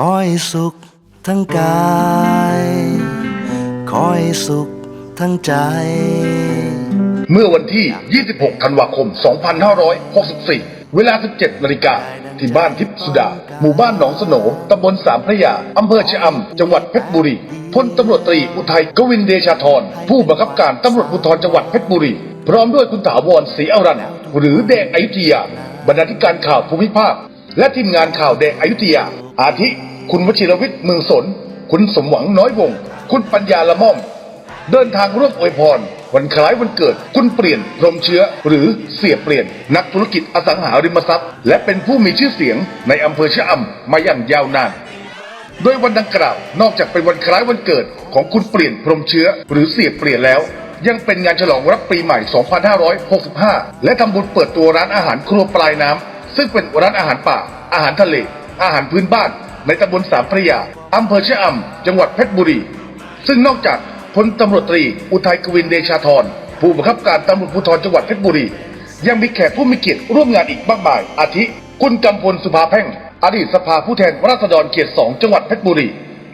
ขอให้สุขทั้งกาย ขอให้สุขทั้งใจ เมื่อวันที่ 26 ธันวาคม 2564 เวลา 17 นาฬิกา ที่บ้านทิพย์สุดา หมู่บ้านหนองสโหนตำบลสามพระยา อำเภอชะอำ จังหวัดเพชรบุรี พลตำรวจตรีอุทัยกวินเดชาธร ผู้บังคับการตำรวจภูธรจังหวัดเพชรบุรี พร้อมด้วยคุณถาวรศรีอรันหรือแดงอยุธยาบรรณาธิการข่าวภูมิภาค และทีมงานข่าวแดงอยุธยา อาทิ คุณวชิรวิทย์เมืองสน คุณสมหวังน้อยวงศ์คุณปัญญาละม่อม เดินทางร่วมอวยพร วันคล้ายวันเกิด คุณเปลี่ยนพรมเชื้อหรือเสียเปลี่ยน นักธุรกิจอสังหาริมทรัพย์ และเป็นผู้มีชื่อเสียงในอำเภอชะอำมาอย่างยาวนานโดยวันดังกล่าวนอกจากเป็นวันคล้ายวันเกิดของคุณเปลี่ยนพรมเชื้อหรือเสียเปลี่ยนแล้ว ยังเป็นงานฉลองรับปีใหม่ 2565 และทำบุญเปิดตัวร้านอาหารครัวปลายน้ำ ซึ่งเป็นร้านอาหารป่า อาหารทะเล อาหารพื้นบ้าน ในตำบลสามพระยาอำเภอชะอำจังหวัดเพชรบุรี ซึ่งนอกจากพลตำรวจตรี อุทัยกวินเดชาธรผู้บังคับการตำรวจภูธรจังหวัดเพชรบุรี ยังมีแขกผู้มีเกียรติร่วมงานอีกมากมาย อาทิ คุณกำพลสุภาแพ่ง อดีตสภาผู้แทนราษฎรเขตสองจังหวัดเพชรบุรี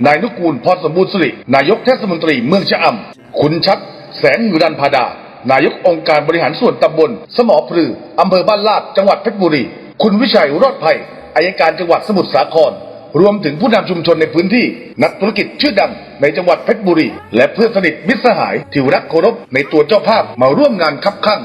นายนุกูลพรสมบูรณ์สิริ นายกเทศมนตรีเมืองชะอำคุณชัด แสงหิรันพาดา นายกองค์การบริหารส่วนตำบล สมอพลืออำเภอบ้านลาดจังหวัดเพชรบุรี คุณวิชัยรอดภัยอายการจังหวัดสมุทรสาคร รวมถึงผู้นำชุมชนในพื้นที่ นักธุรกิจชื่อดังในจังหวัดเพชรบุรี และเพื่อนสนิทมิตรสหายที่รักเคารพในตัวเจ้าภาพมาร่วมงานคับข้าง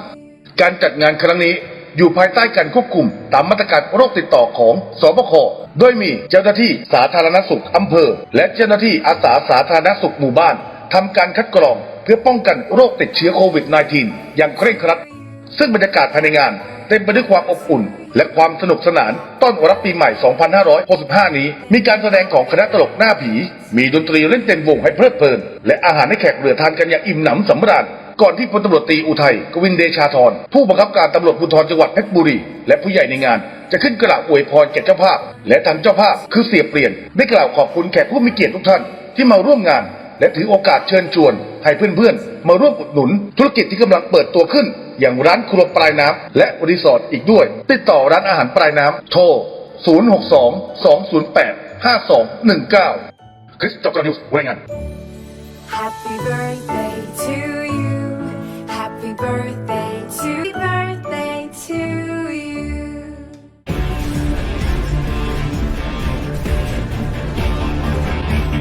การจัดงานครั้งนี้อยู่ภายใต้การควบคุม ตามมาตรการโรคติดต่อของสบค โดยมีเจ้าหน้าที่สาธารณสุขอำเภอ และเจ้าหน้าที่อาสาสาธารณสุขหมู่บ้านทำการคัดกรอง เพื่อป้องกันโรคติดเชื้อโควิด -19 อย่างเคร่งครัด ซึ่งบรรยากาศภายในงาน เต็มไปด้วยความอบอุ่น และความสนุกสนานต้อนรับปีใหม่ 2565 นี้ มีการแสดงของคณะตลกหน้าผี มีดนตรีเล่นเต็มวงให้เพลิดเพลิน และอาหารให้แขกเรือทานกันอย่างอิ่มหนำสำราญก่อนที่พลตำรวจตีอุทัยกวินเดชาธรผู้บังคับการตำรวจภูธรจังหวัดเพชรบุรี และผู้ใหญ่ในงาน จะขึ้นกล่าวอวยพรแก่เจ้าภาพ และทางเจ้าภาพคือเสียเปลี่ยน ได้กล่าวขอบคุณแขกผู้มีเกียรติทุกท่านที่มาร่วมงาน และถือโอกาสเชิญชวน ให้เพื่อนๆ มาร่วมอุดหนุน ธุรกิจที่กำลังเปิดตัวขึ้น อย่างร้านครัวปลายน้ำและรีสอร์ทอีกด้วย ติดต่อร้านอาหารปลายน้ำโทร 062 208 5219 คริสตอกรนิวส์รายงาน Happy birthday to you. Happy birthday.